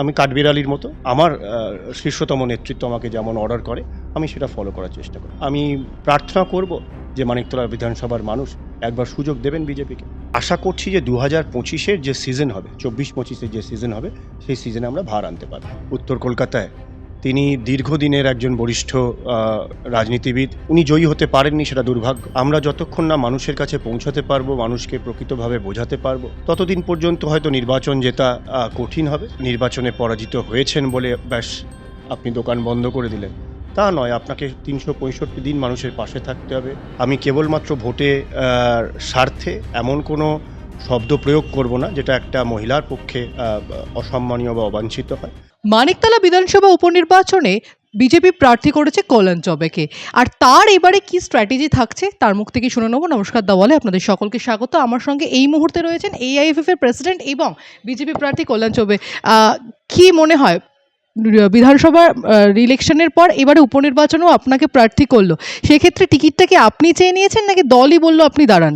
আমি কাঠবিড়ালির মতো, আমার শীর্ষতম নেতৃত্ব আমাকে যেমন অর্ডার করে, আমি সেটা ফলো করার চেষ্টা করি। আমি প্রার্থনা করব যে মানিকতলা বিধানসভার মানুষ একবার সুযোগ দেবেন বিজেপিকে। আশা করছি যে দু হাজার পঁচিশের যে সিজন হবে, চব্বিশ পঁচিশের যে সিজন হবে, সেই সিজনে আমরা ভার আনতে পারব। উত্তর কলকাতায় তিনি দীর্ঘদিনের একজন বরিষ্ঠ রাজনীতিবিদ। উনি জয়ী হতে পারেননি, সেটা দুর্ভাগ্য। আমরা যতক্ষণ না মানুষের কাছে পৌঁছাতে পারব, মানুষকে প্রকৃতভাবে বোঝাতে পারব, ততদিন পর্যন্ত হয়তো নির্বাচন জেতা কঠিন হবে। নির্বাচনে পরাজিত হয়েছেন বলে ব্যাস, আপনি দোকান বন্ধ করে দিলেন। তা নয়, আপনাকে তিনশো পঁয়ষট্টি দিন মানুষের পাশে থাকতে হবে। আমি কেবলমাত্র ভোটে স্বার্থে এমন কোনো শব্দ প্রয়োগ করব না, যেটা একটা মহিলার পক্ষে অসম্মানীয় বা অবাঞ্ছিত হয়। মানিকতলা বিধানসভা উপনির্বাচনে বিজেপি প্রার্থী করেছে কল্যাণ চবেকে। আর তার এবারে কি স্ট্র্যাটেজি থাকছে, তার মুখ থেকে শুনে নেব। নমস্কার দাওয়ালে আপনাদের সকলকে স্বাগত। আমার সঙ্গে এই মুহূর্তে রয়েছেন এআইএফএফ এর প্রেসিডেন্ট এবং বিজেপি প্রার্থী কল্যাণ চবে। কি মনে হয় বিধানসভা ইলেকশনের পর এবারে উপনির্বাচনেও আপনাকে প্রার্থী করল? সেক্ষেত্রে টিকিটটা কি আপনি চেয়ে নিয়েছেন, নাকি দলই বলল আপনি দাঁড়ান?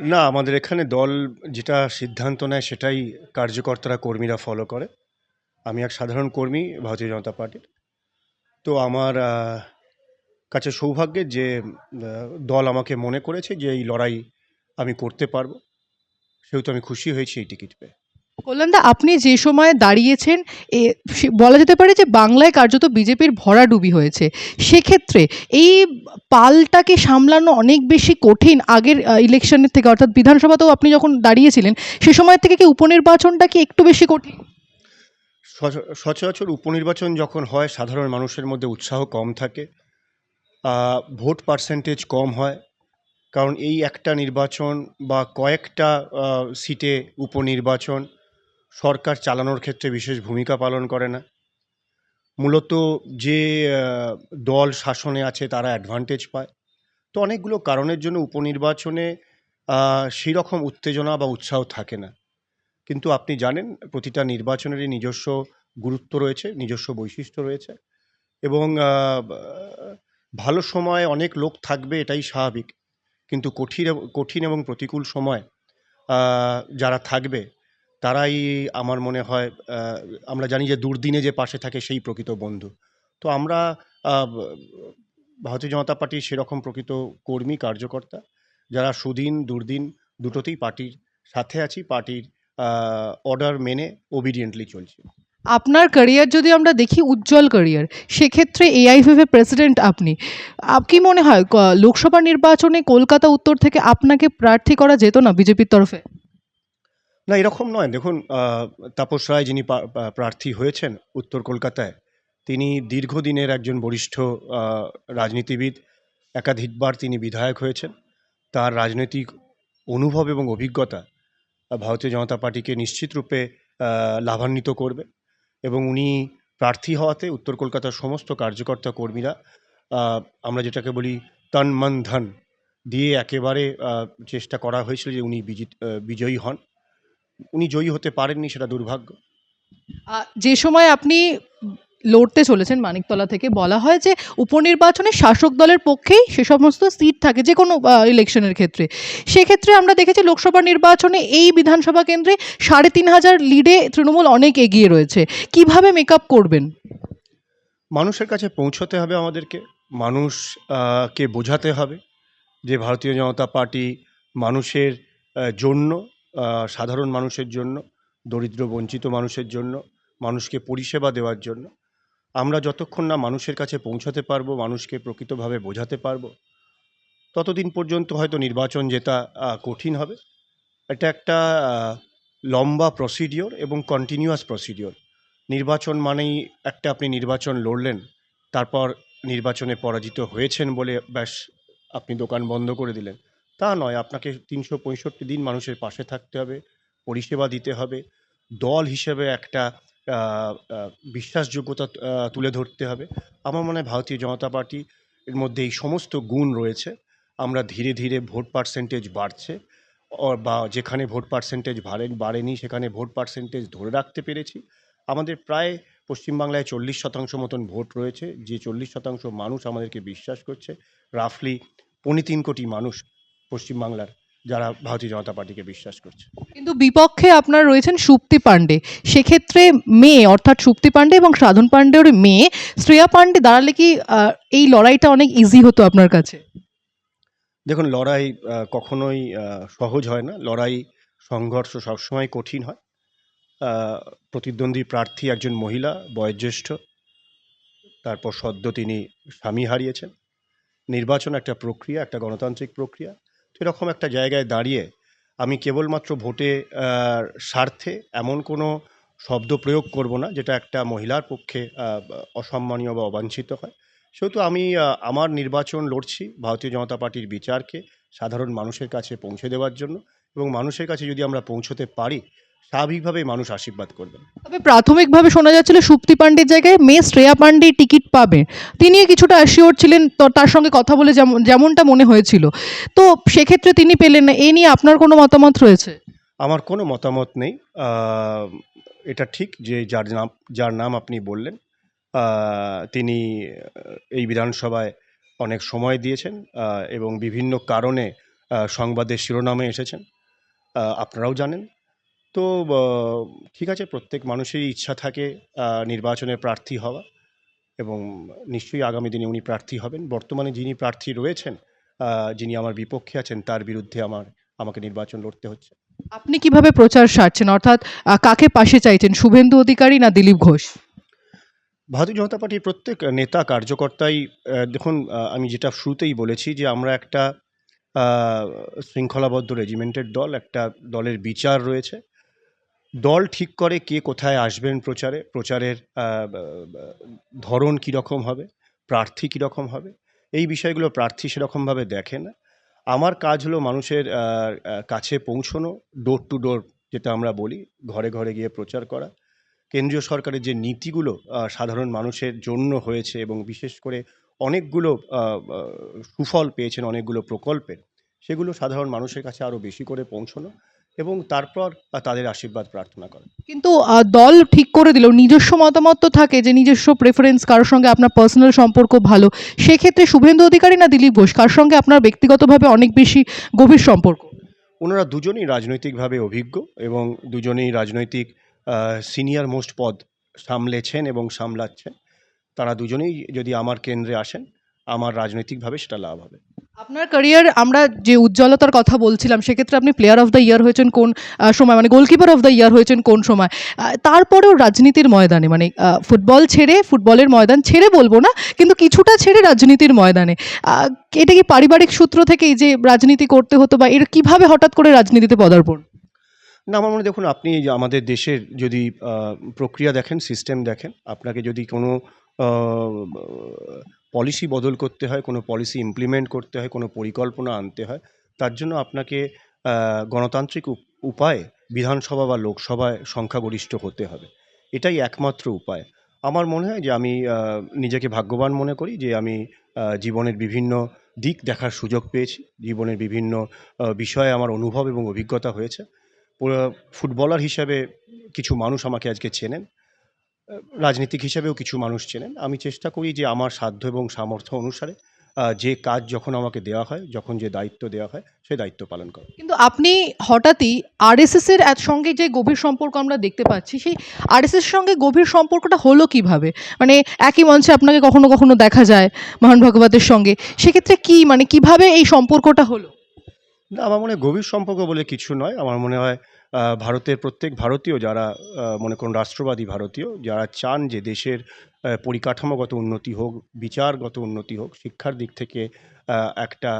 না, আমাদের এখানে দল যেটা সিদ্ধান্ত নেয় সেটাই কার্যকর্তারা, কর্মীরা ফলো করে। আমি এক সাধারণ কর্মী ভারতীয় জনতা পার্টির। তো আমার কাছে সৌভাগ্যের যে দল আমাকে মনে করেছে যে এই লড়াই আমি করতে পারব, সেহেতু আমি খুশি হয়েছি এই টিকিট পেয়ে। কল্যাণদা, আপনি যে সময়ে দাঁড়িয়েছেন, এ বলা যেতে পারে যে বাংলায় কার্যত বিজেপির ভরাডুবি হয়েছে। সেক্ষেত্রে এই পালটাকে সামলানো অনেক বেশি কঠিন আগের ইলেকশনের থেকে, অর্থাৎ বিধানসভাতেও আপনি যখন দাঁড়িয়েছিলেন, সে সময় থেকে কি উপনির্বাচনটা কি একটু বেশি কঠিন? সচরাচর উপনির্বাচন যখন হয়, সাধারণ মানুষের মধ্যে উৎসাহ কম থাকে ভোট পার্সেন্টেজ কম হয়, কারণ এই একটা নির্বাচন বা কয়েকটা সিটে উপনির্বাচন সরকার চালানোর ক্ষেত্রে বিশেষ ভূমিকা পালন করে না। মূলত যে দল শাসনে আছে তারা অ্যাডভান্টেজ পায়। তো অনেকগুলো কারণের জন্য উপনির্বাচনে সেই রকম উত্তেজনা বা উৎসাহ থাকে না। কিন্তু আপনি জানেন, প্রতিটা নির্বাচনেরই নিজস্ব গুরুত্ব রয়েছে, নিজস্ব বৈশিষ্ট্য রয়েছে এবং ভালো সময় অনেক লোক থাকবে এটাই স্বাভাবিক। কিন্তু কঠিন কঠিন এবং প্রতিকূল সময় যারা থাকবে, তারাই আমার মনে হয় আমরা জানি যে দুর্দিনে যে পাশে থাকে সেই প্রকৃত বন্ধু। তো আমরা ভারতীয় জনতা পার্টির সেরকম প্রকৃত কর্মী, কার্যকর্তা, যারা সুদিন, দুর্দিন দুটোতেই পার্টির সাথে আছি, পার্টির অর্ডার মেনে ওবিডিয়েন্টলি চলছি। আপনার ক্যারিয়ার যদি আমরা দেখি উজ্জ্বল ক্যারিয়ার সেক্ষেত্রে এআইএফএফ এর প্রেসিডেন্ট আপনি। আপ- কি মনে হয় লোকসভা নির্বাচনে কলকাতা, উত্তর থেকে আপনাকে প্রার্থী করা যেত না বিজেপির তরফে? না, এরকম নয়। দেখুন তাপস রায় যিনি প্রার্থী হয়েছেন উত্তর কলকাতায়, তিনি দীর্ঘদিনের একজন বরিষ্ঠ রাজনীতিবিদ, একাধিকবার তিনি বিধায়ক হয়েছেন। তার রাজনৈতিক অনুভব এবং অভিজ্ঞতা ভারতীয় জনতা পার্টিকে নিশ্চিতরূপে লাভান্বিত করবে। এবং উনি প্রার্থী হওয়াতে উত্তর কলকাতার সমস্ত কার্যকর্তা কর্মীরা আমরা যেটাকে বলি তন মন ধন দিয়ে একেবারে চেষ্টা করা হয়েছিল যে উনি বিজয়ী হন। উনি জয়ী হতে পারেননি, সেটা দুর্ভাগ্য। যে সময় আপনি লড়তে চলেছেন মানিকতলা থেকে। বলা হয় যে উপনির্বাচনে শাসক দলের পক্ষেই সে সমস্ত সিট থাকে যে কোনো ইলেকশনের ক্ষেত্রে। সেক্ষেত্রে আমরা দেখেছি লোকসভা নির্বাচনে এই বিধানসভা কেন্দ্রে সাড়ে তিন হাজার লিডে তৃণমূল অনেক এগিয়ে রয়েছে। কীভাবে মেকআপ করবেন? মানুষের কাছে পৌঁছতে হবে আমাদেরকে। মানুষ কে বোঝাতে হবে যে ভারতীয় জনতা পার্টি মানুষের জন্য সাধারণ মানুষের জন্য, দরিদ্র বঞ্চিত মানুষের জন্য, মানুষকে পরিষেবা দেওয়ার জন্য আমরা যতক্ষণ না মানুষের কাছে পৌঁছাতে পারব, মানুষকে প্রকৃতভাবে বোঝাতে পারব, ততদিন পর্যন্ত হয়তো নির্বাচন জেতা কঠিন হবে। এটা একটা লম্বা প্রসিডিওর এবং কন্টিনিউয়াস প্রসিডিওর নির্বাচন মানেই একটা আপনি নির্বাচন লড়লেন, তারপর নির্বাচনে পরাজিত হয়েছেন বলে ব্যাস আপনি দোকান বন্ধ করে দিলেন। তা নয়, আপনাকে তিনশো পঁয়ষট্টি দিন মানুষের পাশে থাকতে হবে, পরিষেবা দিতে হবে। দল হিসেবে একটা বিশ্বাসযোগ্যতা তুলে ধরতে হবে। আমার মনে হয় ভারতীয় জনতা পার্টি এর মধ্যে এই সমস্ত গুণ রয়েছে। আমরা ধীরে ধীরে ভোট পার্সেন্টেজ বাড়ছে বা যেখানে ভোট পার্সেন্টেজ বাড়ে, বাড়েনি, সেখানে ভোট পার্সেন্টেজ ধরে রাখতে পেরেছি। আমাদের প্রায় পশ্চিমবাংলায় চল্লিশ শতাংশ মতন ভোট রয়েছে। যে চল্লিশ শতাংশ মানুষ আমাদেরকে বিশ্বাস করছে রাফলি পৌনে তিন কোটি মানুষ পশ্চিমবাংলার যারা ভারতীয় জনতা পার্টিকে বিশ্বাস করছে। কিন্তু বিপক্ষে আপনার রয়েছেন সুপ্তি পাণ্ডে। সেক্ষেত্রে মেয়ে অর্থাৎ সুপ্তি পাণ্ডে এবং সাধন পাণ্ডের মেয়ে শ্রেয়া পাণ্ডে দাঁড়ালে কি এই লড়াইটা অনেক ইজি হতো আপনার কাছে? দেখুন লড়াই কখনোই সহজ হয় না। লড়াই সংঘর্ষ সবসময় কঠিন হয়। প্রতিদ্বন্দ্বী প্রার্থী একজন মহিলা বয়োজ্যেষ্ঠ। তারপর সদ্য তিনি স্বামী হারিয়েছেন। নির্বাচন একটা প্রক্রিয়া একটা গণতান্ত্রিক প্রক্রিয়া। এরকম একটা জায়গায় দাঁড়িয়ে আমি কেবলমাত্র ভোটে স্বার্থে এমন কোনো শব্দ প্রয়োগ করব না, যেটা একটা মহিলার পক্ষে অসম্মানীয় বা অবাঞ্ছিত হয়। সেহেতু আমি আমার নির্বাচন লড়ছি ভারতীয় জনতা পার্টির বিচারকে সাধারণ মানুষের কাছে পৌঁছে দেওয়ার জন্য এবং মানুষের কাছে যদি আমরা পৌঁছতে পারি স্বাভাবিকভাবেই মানুষ আশীর্বাদ করবেন তবে প্রাথমিকভাবে শোনা যাচ্ছিল সুপ্তি পাণ্ডের জায়গায় মেয়ে শ্রেয়া পাণ্ডে টিকিট পাবে। তিনি কিছুটা অ্যাসিওর ছিলেন তো তার সঙ্গে কথা বলে যেমন যেমনটা মনে হয়েছিল। তো সেক্ষেত্রে তিনি পেলেন না এ নিয়ে আপনার কোনো মতামত রয়েছে? আমার কোনো মতামত নেই। এটা ঠিক যে যার নাম যার নাম আপনি বললেন তিনি এই বিধানসভায় অনেক সময় দিয়েছেন এবং বিভিন্ন কারণে সংবাদের শিরোনামে এসেছেন। আপনারাও জানেন। তো ঠিক আছে প্রত্যেক মানুষেরই ইচ্ছা থাকে নির্বাচনে প্রার্থী হওয়া এবং নিশ্চয়ই আগামী দিনে উনি প্রার্থী হবেন। বর্তমানে যিনি প্রার্থী রয়েছেন যিনি আমার বিপক্ষে আছেন তার বিরুদ্ধে আমার আমাকে নির্বাচন লড়তে হচ্ছে। আপনি কীভাবে প্রচার সারছেন? অর্থাৎ কাকে পাশে চাইছেন শুভেন্দু অধিকারী না দিলীপ ঘোষ? ভারতীয় জনতা পার্টির প্রত্যেক নেতা কার্যকর্তাই দেখুন আমি যেটা শুরুতেই বলেছি যে আমরা একটা শৃঙ্খলাবদ্ধ রেজিমেন্টের দল একটা দলের বিচার রয়েছে। দল ঠিক করে কে কোথায় আসবেন প্রচারে, প্রচারের ধরন কীরকম হবে, প্রার্থী কীরকম হবে, এই বিষয়গুলো প্রার্থী সেরকমভাবে দেখে না। আমার কাজ হলো মানুষের কাছে পৌঁছনো ডোর টু ডোর যেটা আমরা বলি, ঘরে ঘরে গিয়ে প্রচার করা। কেন্দ্রীয় সরকারের যে নীতিগুলো সাধারণ মানুষের জন্য হয়েছে এবং বিশেষ করে অনেকগুলো সুফল পেয়েছেন অনেকগুলো প্রকল্পের, সেগুলো সাধারণ মানুষের কাছে আরও বেশি করে পৌঁছানো। এবং তারপর তাদের আশীর্বাদ প্রার্থনা করেন। কিন্তু দল ঠিক করে দিল নিজস্ব মতামত তো থাকে যে নিজস্ব প্রেফারেন্স কারোর সঙ্গে আপনার পার্সোনাল সম্পর্ক ভালো। সেক্ষেত্রে শুভেন্দু অধিকারী না দিলীপ ঘোষ কার সঙ্গে আপনার ব্যক্তিগতভাবে অনেক বেশি গভীর সম্পর্ক? ওনারা দুজনেই রাজনৈতিকভাবে অভিজ্ঞ এবং দুজনেই রাজনৈতিক সিনিয়র মোস্ট পদ সামলেছেন এবং সামলাচ্ছেন। তারা দুজনেই যদি আমার কেন্দ্রে আসেন আমার রাজনৈতিকভাবে সেটা লাভ হবে। আপনার ক্যারিয়ার আমরা যে উজ্জ্বলতার কথা বলছিলাম, সেক্ষেত্রে আপনি প্লেয়ার অফ দ্য ইয়ার হয়েছেন কোন সময়? মানে গোলকিপার অফ দ্য ইয়ার হয়েছেন কোন সময়? তারপরেও রাজনীতির ময়দানে মানে ফুটবল ছেড়ে ফুটবলের ময়দান ছেড়ে বলব না, কিন্তু কিছুটা ছেড়ে রাজনীতির ময়দানে। এটা কি পারিবারিক সূত্র থেকেই যে রাজনীতি করতে হতো বা এর কীভাবে হঠাৎ করে রাজনীতিতে পদার্পণ? না, আমার মনে দেখুন, আপনি আমাদের দেশের যদি প্রক্রিয়া দেখেন সিস্টেম দেখেন, আপনাকে যদি কোনো পলিসি বদল করতে হয়, কোনো পলিসি ইমপ্লিমেন্ট করতে হয়, কোনো পরিকল্পনা আনতে হয়, তার জন্য আপনাকে গণতান্ত্রিক উপায়ে বিধানসভা বা লোকসভায় সংখ্যাগরিষ্ঠ হতে হবে। এটাই একমাত্র উপায়। আমার মনে হয় যে আমি নিজেকে ভাগ্যবান মনে করি যে আমি জীবনের বিভিন্ন দিক দেখার সুযোগ পেয়েছি। জীবনের বিভিন্ন বিষয়ে আমার অনুভব এবং অভিজ্ঞতা হয়েছে। ফুটবলার হিসাবে কিছু মানুষ আমাকে আজকে চেনেন। রাজনীতিক হিসাবেও কিছু মানুষ চেনেন। আমি চেষ্টা করি যে আমার সাধ্য এবং সামর্থ্য অনুসারে যে কাজ যখন আমাকে দেওয়া হয় যখন যে দায়িত্ব দেওয়া হয় সেই দায়িত্ব পালন করে। কিন্তু আপনি হঠাৎই আরএসএস এর সঙ্গে যে গভীর সম্পর্ক আমরা দেখতে পাচ্ছি সেই আরএসএস সঙ্গে গভীর সম্পর্কটা হলো কীভাবে? মানে একই মঞ্চে আপনাকে কখনো কখনো দেখা যায় মহান ভগবতের সঙ্গে। সেক্ষেত্রে কি মানে কীভাবে এই সম্পর্কটা হলো? না আমার মনে হয় গভীর সম্পর্ক বলে কিছু নয়। আমার মনে হয় ভারতের প্রত্যেক ভারতীয় যারা মনে করুন রাষ্ট্রবাদী ভারতীয়, যারা চান যে দেশের পরিকাঠামোগত উন্নতি হোক, বিচারগত উন্নতি হোক, শিক্ষার দিক থেকে একটা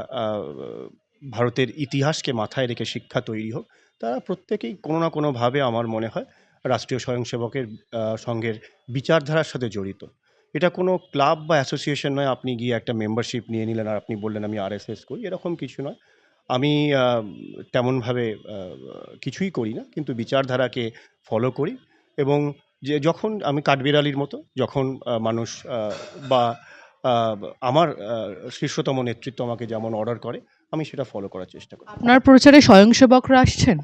ভারতের ইতিহাসকে মাথায় রেখে শিক্ষা তৈরি হোক, তারা প্রত্যেকেই কোনো না কোনোভাবে আমার মনে হয় রাষ্ট্রীয় স্বয়ংসেবকের সঙ্গের বিচারধারার সাথে জড়িত। এটা কোনো ক্লাব বা অ্যাসোসিয়েশন নয়, আপনি গিয়ে একটা মেম্বারশিপ নিয়ে নিলেন আর আপনি বললেন আমি আরএসএস করি, এরকম কিছু নয়। আমি তেমনভাবে কিছুই করি না কিন্তু বিচারধারাকে ফলো করি এবং যে যখন আমি কাঠবিড়ালির মতো যখন মানুষ বা আমার শীর্ষতম নেতৃত্ব আমাকে যেমন অর্ডার করে আমি সেটা ফলো করার চেষ্টা করি। আপনার প্রচারে স্বয়ংসেবকরা আসছেন?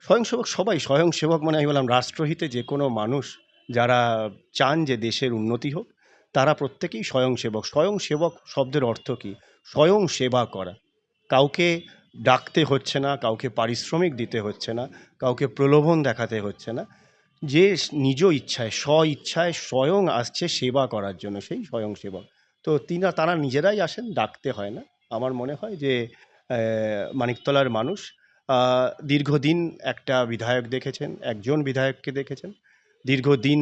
স্বয়ংসেবক সবাই স্বয়ংসেবক মানে আমি বললাম রাষ্ট্রহিতে যে কোনো মানুষ যারা চান যে দেশের উন্নতি হোক তারা প্রত্যেকেই স্বয়ংসেবক। স্বয়ংসেবক শব্দের অর্থ কী? স্বয়ং সেবা করা। কাউকে ডাকতে হচ্ছে না, কাউকে পারিশ্রমিক দিতে হচ্ছে না, কাউকে প্রলোভন দেখাতে হচ্ছে না। যে নিজ ইচ্ছায় স্ব ইচ্ছায় স্বয়ং আসছে সেবা করার জন্য, সেই স্বয়ং সেবক। তো তিনা, তারা নিজেরাই আসেন, ডাকতে হয় না। আমার মনে হয় যে মানিকতলার মানুষ দীর্ঘদিন একটা বিধায়ক দেখেছেন, একজন বিধায়ককে দেখেছেন। দীর্ঘদিন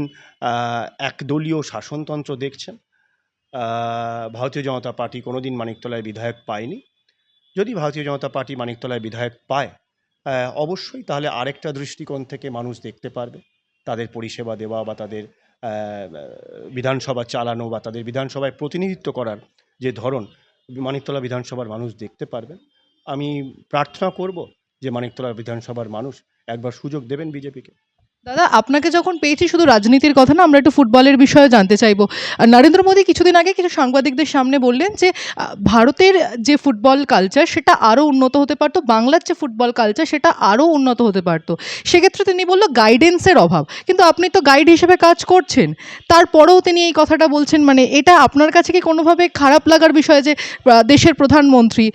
একদলীয় শাসনতন্ত্র দেখছেন। ভারতীয় জনতা পার্টি কোনোদিন মানিকতলায় বিধায়ক পায়নি। যদি ভারতীয় জনতা পার্টি মানিকতলায় বিধায়ক পায় অবশ্যই তাহলে আরেকটা দৃষ্টিকোণ থেকে মানুষ দেখতে পারবে। তাদের পরিষেবা দেওয়া বা তাদের বিধানসভা চালানো বা তাদের বিধানসভায় প্রতিনিধিত্ব করার যে ধরন, মানিকতলা বিধানসভার মানুষ দেখতে পারবেন আমি প্রার্থনা করব যে মানিকতলা বিধানসভার মানুষ একবার সুযোগ দেবেন বিজেপিকে। দাদা, আপনাকে যখন পেয়েছি শুধু রাজনীতির কথা না, আমরা একটু ফুটবলের বিষয়ে জানতে চাইব। নরেন্দ্র মোদী কিছুদিন আগে কিছু সাংবাদিকদের সামনে বললেন যে ভারতের যে ফুটবল কালচার সেটা আরও উন্নত হতে পারতো, বাংলার যে ফুটবল কালচার সেটা আরও উন্নত হতে পারতো। সেক্ষেত্রে তিনি বলল গাইডেন্সের অভাব। কিন্তু আপনি তো গাইড হিসেবে কাজ করছেন। তারপরেও তিনি এই কথাটা বলছেন মানে এটা আপনার কাছে কি কোনোভাবে খারাপ লাগার বিষয় যে দেশের প্রধানমন্ত্রী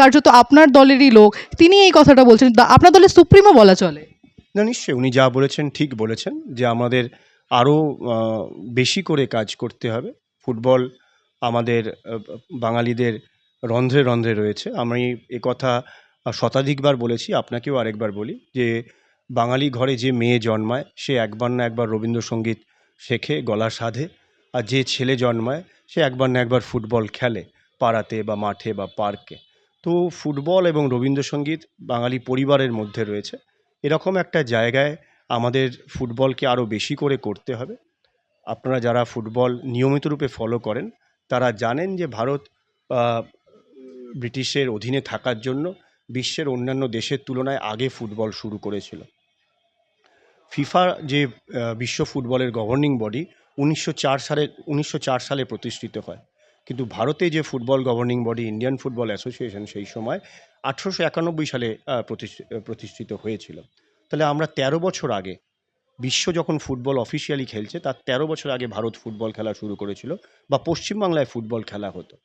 কার্যত আপনার দলেরই লোক, তিনি এই কথাটা বলছেন। আপনার দলের সুপ্রিমো বলা চলে। না, নিশ্চয়ই উনি যা বলেছেন ঠিক বলেছেন যে আমাদের আরও বেশি করে কাজ করতে হবে। ফুটবল আমাদের বাঙালিদের রন্ধ্রে রন্ধ্রে রয়েছে। আমি কথা শতাধিকবার বলেছি, আপনাকেও আরেকবার বলি যে বাঙালি ঘরে যে মেয়ে জন্মায়, সে একবার না একবার রবীন্দ্রসঙ্গীত শেখে, গলা সাধে। আর যে ছেলে জন্মায়, সে একবার না একবার ফুটবল খেলে পাড়াতে বা মাঠে বা পার্কে। তো ফুটবল এবং রবীন্দ্রসঙ্গীত বাঙালি পরিবারের মধ্যে রয়েছে। এরকম একটা জায়গায় আমাদের ফুটবলকে আরও বেশি করে করতে হবে। আপনারা যারা ফুটবল নিয়মিত রূপে ফলো করেন, তারা জানেন যে ভারত ব্রিটিশের অধীনে থাকার জন্য বিশ্বের অন্যান্য দেশের তুলনায় আগে ফুটবল শুরু করেছিল। ফিফা যে বিশ্ব ফুটবলের গভর্নিং বডি উনিশশো চার সালে, উনিশশো চার সালে প্রতিষ্ঠিত হয়। কিন্তু ভারতে যে football governing body Indian football association সেই সময় আঠেরোশো একানব্বই সালে প্রতিষ্ঠি- প্রতিষ্ঠিত হয়েছিল। তাহলে আমরা তেরো বছর আগে বিশ্ব যখন ফুটবল অফিসিয়ালি খেলছে, তার তেরো বছর আগে ভারত ফুটবল খেলা শুরু করেছিল বা পশ্চিমবাংলায় ফুটবল খেলা হতো।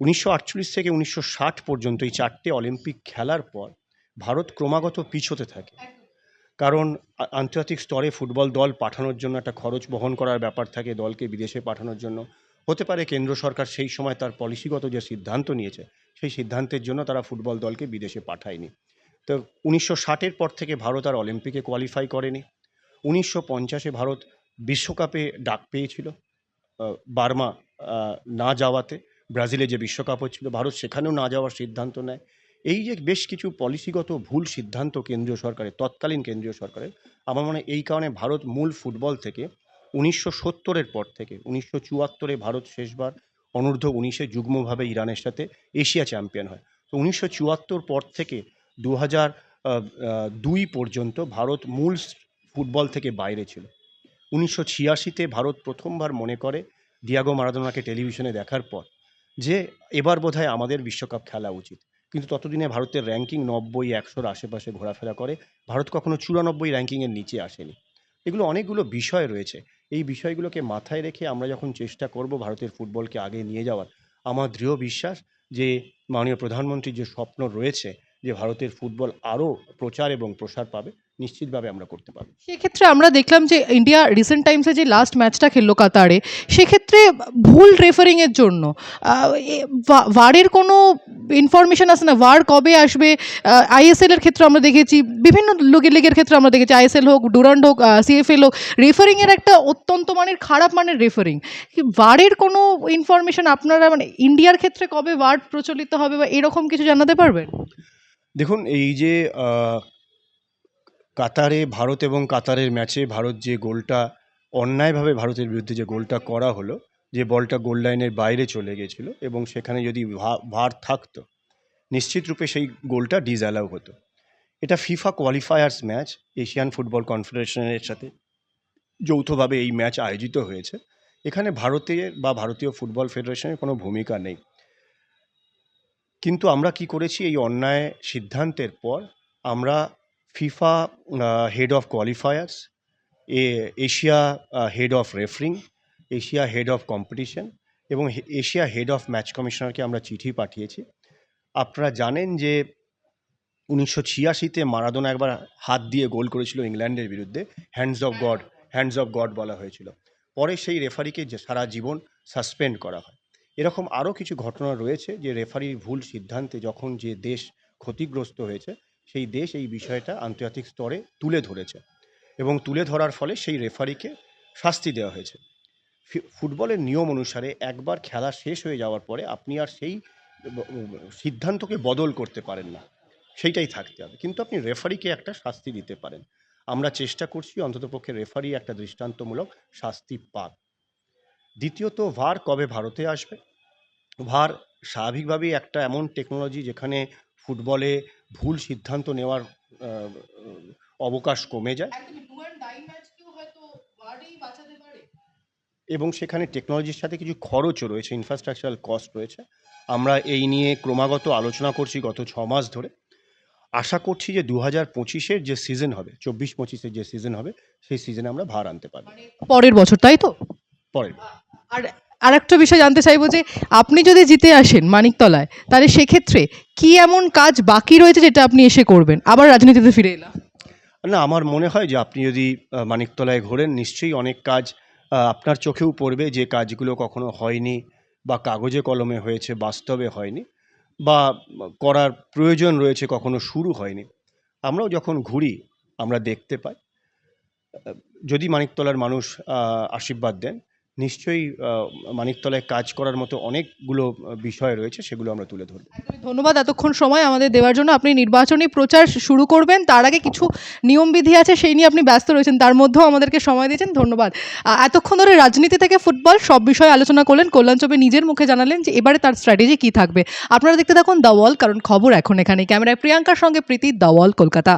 উনিশশো আটচল্লিশ থেকে উনিশশো ষাট পর্যন্ত এই চারটে অলিম্পিক খেলার পর ভারত ক্রমাগত পিছোতে থাকে। কারণ আন্তর্জাতিক স্তরে ফুটবল দল পাঠানোর জন্য একটা খরচ বহন করার ব্যাপার থাকে দলকে বিদেশে পাঠানোর জন্য। হতে পারে কেন্দ্র সরকার সেই সময় তার পলিসিগত যে সিদ্ধান্ত নিয়েছে, সেই সিদ্ধান্তের জন্য তারা ফুটবল দলকে বিদেশে পাঠায়নি। তো উনিশশো ষাটের পর থেকে ভারত আর অলিম্পিকে কোয়ালিফাই করেনি। উনিশশো পঞ্চাশে ভারত বিশ্বকাপে ডাক পেয়েছিল বার্মা না যাওয়াতে। ব্রাজিলে যে বিশ্বকাপ হচ্ছিল ভারত সেখানেও না যাওয়ার সিদ্ধান্ত নেয়। এই যে বেশ কিছু পলিসিগত ভুল সিদ্ধান্ত কেন্দ্রীয় সরকারের, তৎকালীন কেন্দ্রীয় সরকারের, আমার মনে হয় এই কারণে ভারত মূল ফুটবল থেকে উনিশশো সত্তরের পর থেকে, উনিশশো চুয়াত্তরে ভারত শেষবার অনূর্ধ্ব উনিশে যুগ্মভাবে ইরানের সাথে এশিয়া চ্যাম্পিয়ন হয়। তো উনিশশো চুয়াত্তর পর থেকে দু হাজার দুই পর্যন্ত ভারত মূল ফুটবল থেকে বাইরে ছিল। উনিশশো ছিয়াশিতে ভারত প্রথমবার মনে করে ডিয়াগো মারাদোনাকে টেলিভিশনে দেখার পর যে এবার বোধহয় আমাদের বিশ্বকাপ খেলা উচিত। কিন্তু ততদিনে ভারতের র্যাঙ্কিং নব্বই, একশোর আশেপাশে ঘোরাফেরা করে। ভারত কখনো চুরানব্বই র্যাঙ্কিংয়ের নিচে আসেনি। এগুলো অনেকগুলো বিষয় রয়েছে। এই বিষয়গুলোকে মাথায় রেখে আমরা যখন চেষ্টা করব ভারতের ফুটবলকে আগে নিয়ে যাওয়ার, আমার দৃঢ় বিশ্বাস যে মাননীয় প্রধানমন্ত্রীর যে স্বপ্ন রয়েছে যে ভারতের ফুটবল আরও প্রচার এবং প্রসার পাবে নিশ্চিতভাবে আমরা করতে পারব। সেক্ষেত্রে আমরা দেখলাম যে ইন্ডিয়া রিসেন্ট টাইমসে যে লাস্ট ম্যাচটা খেললো কাতারে সেক্ষেত্রে ভুল রেফারিংয়ের জন্য ভারের কোনো ইনফরমেশন আছে না। ভার কবে আসবে? আইএসএল এর ক্ষেত্রে আমরা দেখেছি বিভিন্ন লিগের ক্ষেত্রে আমরা দেখেছি আইএসএল হোক ডুরান্ড হোক সিএফএল হোক রেফারিংয়ের একটা অত্যন্ত মানের খারাপ মানের রেফারিং ভারের কোনো ইনফরমেশন আপনারা মানে ইন্ডিয়ার ক্ষেত্রে কবে ভার প্রচলিত হবে বা এরকম কিছু জানাতে পারবেন? দেখুন এই যে কাতারে ভারত এবং কাতারের ম্যাচে ভারত যে গোলটা, অন্যায়ভাবে ভারতের বিরুদ্ধে যে গোলটা করা হলো, যে বলটা গোল লাইনের বাইরে চলে গেছিল এবং সেখানে যদি ভার থাকতো, নিশ্চিত রূপে সেই গোলটা ডিসঅ্যালাউ হতো। এটা FIFA qualifiers match Asian football কনফেডারেশনের সাথে যৌথভাবে এই ম্যাচ আয়োজিত হয়েছে। এখানে ভারতের বা ভারতীয় ফুটবল ফেডারেশনের কোনো ভূমিকা নেই। কিন্তু আমরা কি করেছি? এই অন্যায় সিদ্ধান্তের পর আমরা FIFA head of qualifiers A Asia head of refereeing Asia head of competition এবং এশিয়া হেড অফ ম্যাচ কমিশনারকে আমরা চিঠি পাঠিয়েছি। আপনারা জানেন যে উনিশশো ছিয়াশিতে মারাদোনা একবার হাত দিয়ে গোল করেছিল ইংল্যান্ডের বিরুদ্ধে hands of god hands of god বলা হয়েছিল। পরে সেই রেফারিকে সারা জীবন সাসপেন্ড করা হয়। এরকম আরও কিছু ঘটনা রয়েছে যে রেফারির ভুল সিদ্ধান্তে যখন যে দেশ ক্ষতিগ্রস্ত হয়েছে সেই দেশ এই বিষয়টা আন্তর্জাতিক স্তরে তুলে ধরেছে এবং তুলে ধরার ফলে সেই রেফারিকে শাস্তি দেওয়া হয়েছে। ফুটবলের নিয়ম অনুসারে একবার খেলা শেষ হয়ে যাওয়ার পরে আপনি আর সেই সিদ্ধান্তকে বদল করতে পারেন না। সেইটাই থাকতে হবে। কিন্তু আপনি রেফারিকে একটা শাস্তি দিতে পারেন। আমরা চেষ্টা করছি অন্ততপক্ষে রেফারি একটা দৃষ্টান্তমূলক শাস্তি পাক। দ্বিতীয়ত, ভার কবে ভারতে আসবে? ভার স্বাভাবিকভাবেই একটা এমন টেকনোলজি যেখানে ফুটবলে ভুল সিদ্ধান্ত নেওয়ার অবকাশ কমে যায়। এবং সেখানে টেকনোলজির সাথে কিছু খরচও রয়েছে ইনফ্রাস্ট্রাকচারাল কস্ট রয়েছে। আমরা এই নিয়ে ক্রমাগত আলোচনা করছি গত ছ মাস ধরে। আশা করছি যে দু হাজার পঁচিশের যে সিজন হবে চব্বিশ পঁচিশের যে সিজন হবে সেই সিজনে আমরা ভার আনতে পারব। পরের বছর তাই তো? পরের আর আরেকটা বিষয় জানতে চাইব যে, আপনি যদি জিতে আসেন মানিকতলায়, তাহলে সেক্ষেত্রে কি এমন কাজ বাকি রয়েছে যেটা আপনি এসে করবেন? আবার রাজনীতিতে ফিরে এলাম। না, আমার মনে হয় যে আপনি যদি মানিকতলায় ঘোরেন, নিশ্চয়ই অনেক কাজ আপনার চোখেও পড়বে যে কাজগুলো কখনো হয়নি বা কাগজে কলমে হয়েছে, বাস্তবে হয়নি বা করার প্রয়োজন রয়েছে, কখনো শুরু হয়নি। আমরাও যখন ঘুরি, আমরা দেখতে পাই। যদি মানিকতলার মানুষ আশীর্বাদ দেন নিশ্চয়ই মানিকতলায় কাজ করার মতো অনেকগুলো বিষয় রয়েছে, সেগুলো আমরা তুলে ধরব। ধন্যবাদ। এতক্ষণ সময় আমাদের দেওয়ার জন্য আপনি নির্বাচনী প্রচার শুরু করবেন। তার আগে কিছু নিয়মবিধি আছে, সেই নিয়ে আপনি ব্যস্ত রয়েছেন। তার মধ্যেও আমাদেরকে সময় দিয়েছেন। ধন্যবাদ। এতক্ষণ ধরে রাজনীতি থেকে ফুটবল, সব বিষয়ে আলোচনা করলেন। কল্যাণ চবে নিজের মুখে জানালেন যে, এবারে তার স্ট্র্যাটেজি কি থাকবে। আপনারা দেখতে থাকুন দ্য ওয়াল, কারণ খবর এখন এখানে ক্যামেরায় প্রিয়াঙ্কার সঙ্গে প্রীতি, দ্য ওয়াল, কলকাতা।